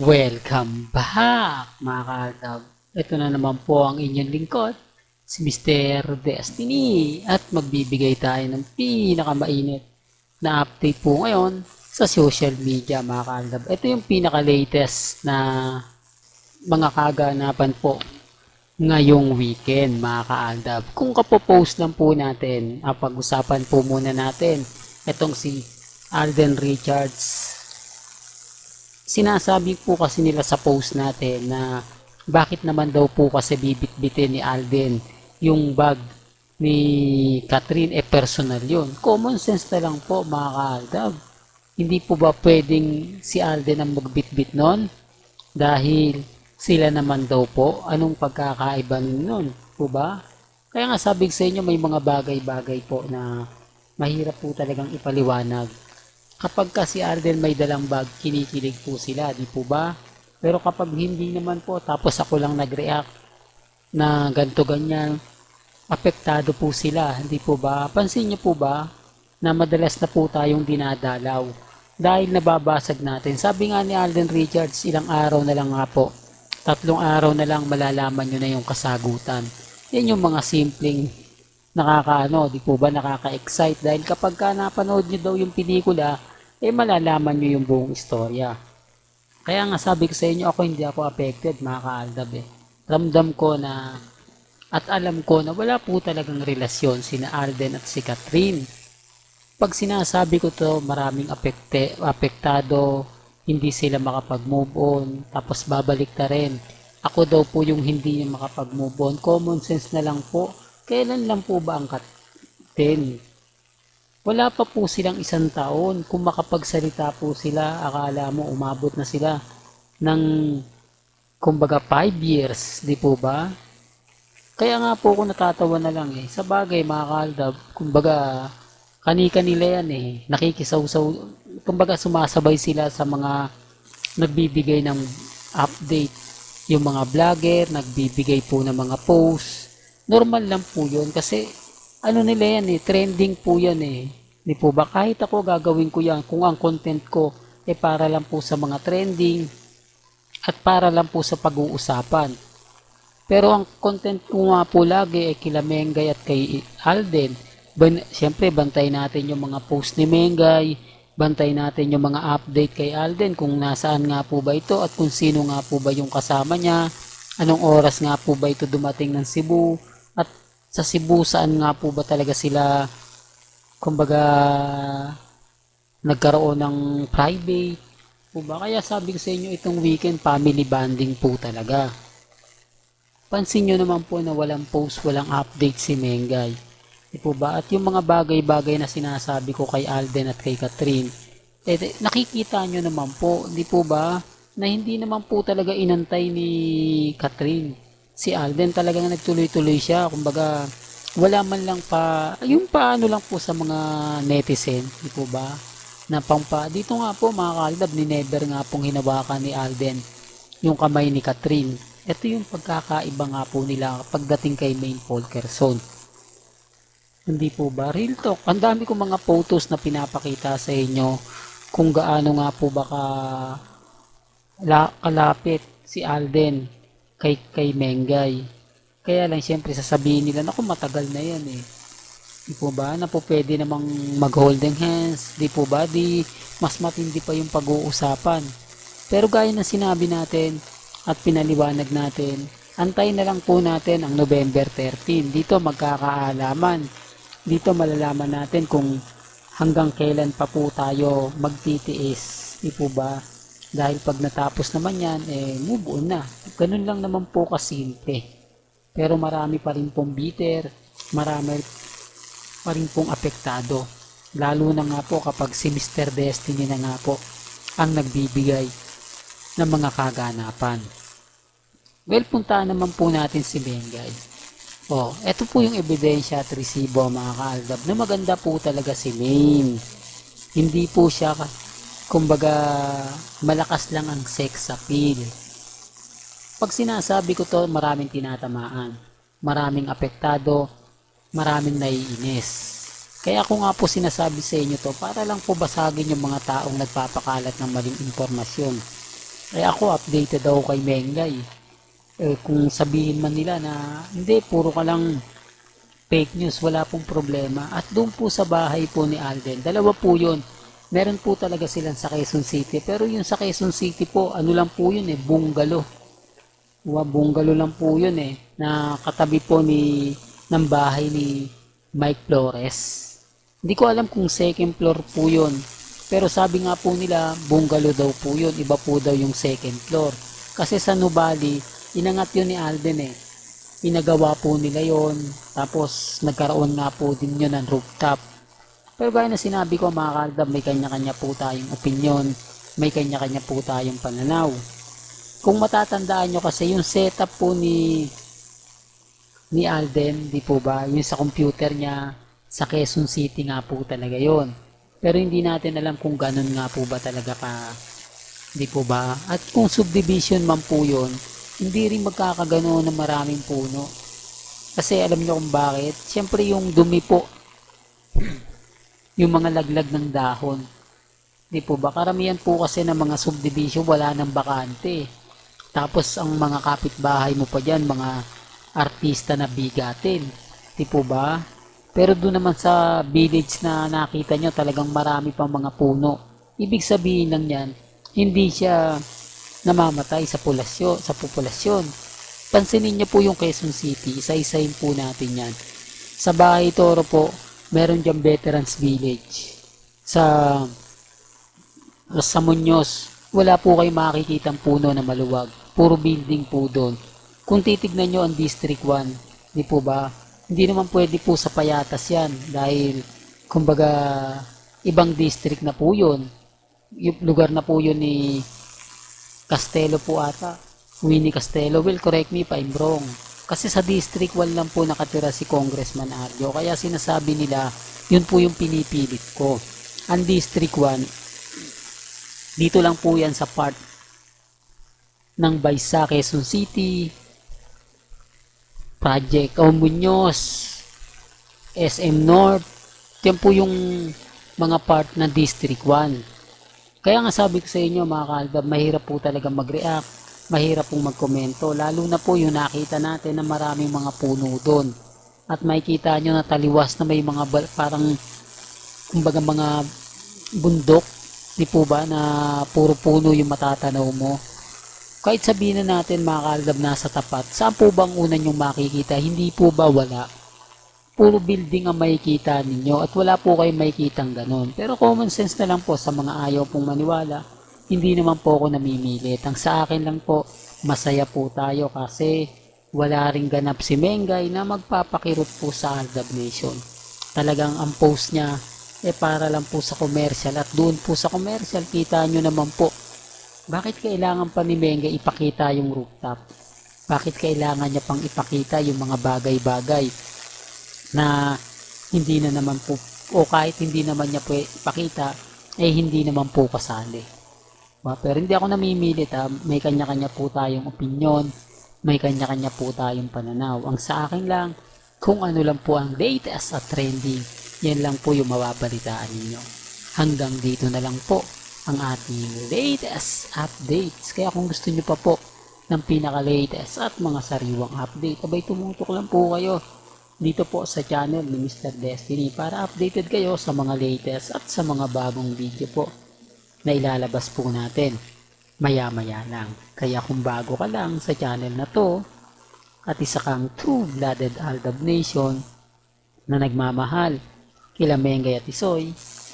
Welcome back mga kalab. Ito na naman po ang inyong lingkod, si Mr. Destiny at magbibigay tayo ng pinakamainit na update po ngayon sa social media mga kalab. Ito yung pinaka-latest na mga kaganapan po ngayong weekend mga kaaldab. Kung kapopost lang po natin, ah, pag-usapan po muna natin itong si Alden Richards sinasabi po kasi nila sa post natin na bakit naman daw po kasi bibit-bitin ni Alden yung bag ni Catherine eh personal yun. Common sense na lang po mga kaaldab. Hindi po ba pwedeng si Alden ang magbitbit nun? Dahil sila naman daw po, anong pagkakaiba nun? Po ba? Kaya nga sabi sa inyo may mga bagay-bagay po na mahirap po talagang ipaliwanag kapag kasi Arden may dalang bag, kinikilig po sila, di po ba? Pero kapag hindi naman po, tapos ako lang nag-react na ganto ganyan, apektado po sila, hindi po ba? Pansin niyo po ba na madalas na po tayong dinadalaw dahil nababasag natin. Sabi nga ni Alden Richards, ilang araw na lang nga po, tatlong araw na lang malalaman nyo na yung kasagutan. Yan yung mga simpleng nakakaano, di po ba nakaka-excite dahil kapag ka napanood nyo daw yung pelikula, eh malalaman nyo yung buong istorya. Kaya nga sabi ko sa inyo, ako hindi ako affected mga kaaldab eh. Ramdam ko na at alam ko na wala po talagang relasyon sina Arden at si Catherine. Pag sinasabi ko to, maraming apekte, apektado, hindi sila makapag-move on, tapos babalik na rin. Ako daw po yung hindi niya makapag-move on. Common sense na lang po. Kailan lang po ba ang Catherine? Wala pa po silang isang taon. Kung makapagsalita po sila, akala mo umabot na sila ng kumbaga 5 years, di po ba? Kaya nga po ako natatawa na lang eh. Sa bagay mga kaldab, kumbaga kani-kanila yan eh. Nakikisaw-saw, kumbaga sumasabay sila sa mga nagbibigay ng update. Yung mga vlogger, nagbibigay po ng mga post. Normal lang po yun kasi ano nila yan eh, trending po yan eh. Di po ba? Kahit ako gagawin ko yan kung ang content ko eh para lang po sa mga trending at para lang po sa pag-uusapan. Pero ang content ko nga po lagi ay kila Mengay at kay Alden. Ban Siyempre, bantay natin yung mga post ni Mengay, bantay natin yung mga update kay Alden kung nasaan nga po ba ito at kung sino nga po ba yung kasama niya, anong oras nga po ba ito dumating ng Cebu, at sa Cebu saan nga po ba talaga sila kumbaga nagkaroon ng private po ba? Kaya sabi ko sa inyo itong weekend family bonding po talaga. Pansin nyo naman po na walang post walang update si Mengay. Di po ba? At yung mga bagay-bagay na sinasabi ko kay Alden at kay Catherine eh, nakikita nyo naman po. Di po ba? Na hindi naman po talaga inantay ni Catherine si Alden talagang nagtuloy-tuloy siya. Kumbaga, wala man lang pa, yung paano lang po sa mga netizen, di po ba? Na pangpa, dito nga po mga kaldab, ni Never nga pong hinawakan ni Alden yung kamay ni Catherine. Ito yung pagkakaiba nga po nila pagdating kay Main Polkerson. Hindi po ba? Real talk. Ang dami kong mga photos na pinapakita sa inyo kung gaano nga po baka la, kalapit si Alden kay kay Mengay. Kaya lang siyempre sasabihin nila, naku matagal na yan eh. Di po ba? Na po pwede namang mag-holding hands. Di po ba? Di mas matindi pa yung pag-uusapan. Pero gaya ng sinabi natin at pinaliwanag natin, antay na lang po natin ang November 13. Dito magkakaalaman. Dito malalaman natin kung hanggang kailan pa po tayo magtitiis. Di po ba? Dahil pag natapos naman yan, eh, move on na. Ganun lang naman po kasimple. Pero marami pa rin pong bitter, marami pa rin pong apektado. Lalo na nga po kapag si Mr. Destiny na nga po ang nagbibigay ng mga kaganapan. Well, puntaan naman po natin si Bengay. Oh, ito po yung ebidensya at resibo mga kaaldab na maganda po talaga si Maine. Hindi po siya kumbaga malakas lang ang sex appeal. Pag sinasabi ko to, maraming tinatamaan, maraming apektado, maraming naiinis. Kaya ako nga po sinasabi sa inyo to para lang po basagin yung mga taong nagpapakalat ng maling impormasyon. Eh ako, updated ako kay Mengay. Eh, kung sabihin man nila na, hindi, puro ka lang fake news, wala pong problema. At doon po sa bahay po ni Alden, dalawa po yun. Meron po talaga silang sa Quezon City. Pero yung sa Quezon City po, ano lang po yun eh, bungalow. Wa bungalow lang po yun eh, na katabi po ni, ng bahay ni Mike Flores. Hindi ko alam kung second floor po yun. Pero sabi nga po nila, bungalow daw po yun. Iba po daw yung second floor. Kasi sa Nubali, inangat yun ni Alden eh. Pinagawa po nila yon Tapos nagkaroon nga po din yun ng rooftop. Pero gaya na sinabi ko mga kaldab, may kanya-kanya po tayong opinion. May kanya-kanya po tayong pananaw. Kung matatandaan nyo kasi yung setup po ni ni Alden, di po ba? Yung sa computer niya, sa Quezon City nga po talaga yon. Pero hindi natin alam kung ganun nga po ba talaga ka, di po ba? At kung subdivision man po yon, hindi rin magkakagano ng maraming puno. Kasi alam niyo kung bakit? Siyempre yung dumi po, yung mga laglag ng dahon. Di po ba? Karamihan po kasi ng mga subdivision wala nang bakante. Tapos ang mga kapitbahay mo pa dyan, mga artista na bigatin. Di po ba? Pero doon naman sa village na nakita nyo, talagang marami pang mga puno. Ibig sabihin lang yan, hindi siya namamatay sa populasyon. Sa populasyon. Pansinin niyo po yung Quezon City, isa-isahin po natin yan. Sa Bahay Toro po, meron dyan Veterans Village. Sa sa Muñoz, wala po kayo makikitang puno na maluwag. Puro building po doon. Kung titignan nyo ang District 1, di po ba, hindi naman pwede po sa payatas yan dahil kumbaga ibang district na po yun. Yung lugar na po yun ni Castelo po ata. Winnie Castelo. Well, correct me if I'm wrong. Kasi sa District 1 lang po nakatira si Congressman Arjo. Kaya sinasabi nila, yun po yung pinipilit ko. Ang District 1, dito lang po yan sa part ng Baysa, Quezon City, Project O Muñoz, SM North. Yan po yung mga part ng District 1. Kaya nga sabi ko sa inyo mga kaldab, mahirap po talaga mag-react, mahirap pong magkomento, lalo na po yung nakita natin na maraming mga puno doon. At makikita nyo na taliwas na may mga parang kumbaga mga bundok, di po ba, na puro puno yung matatanaw mo. Kahit sabihin na natin mga kaldab nasa tapat, saan po bang una nyong makikita? Hindi po ba wala? Puro building ang makikita ninyo at wala po kayong makikitang ganun. Pero common sense na lang po sa mga ayaw pong maniwala, hindi naman po ako namimilit. Ang sa akin lang po, masaya po tayo kasi wala ring ganap si Mengay na magpapakirot po sa Aldab Nation. Talagang ang post niya eh para lang po sa commercial at doon po sa commercial kita nyo naman po bakit kailangan pa ni Mengay ipakita yung rooftop? Bakit kailangan niya pang ipakita yung mga bagay-bagay na hindi na naman po o kahit hindi naman niya po ipakita eh hindi naman po kasali. Ba, pero hindi ako namimilit ha. May kanya-kanya po tayong opinion. May kanya-kanya po tayong pananaw. Ang sa akin lang, kung ano lang po ang latest at trending, yan lang po yung mababalitaan ninyo. Hanggang dito na lang po ang ating latest updates. Kaya kung gusto nyo pa po ng pinaka-latest at mga sariwang update, abay tumutok lang po kayo dito po sa channel ni Mr. Destiny para updated kayo sa mga latest at sa mga bagong video po na ilalabas po natin maya-maya lang. Kaya kung bago ka lang sa channel na to at isa kang true-blooded Aldab Nation na nagmamahal kila Mengay at Isoy,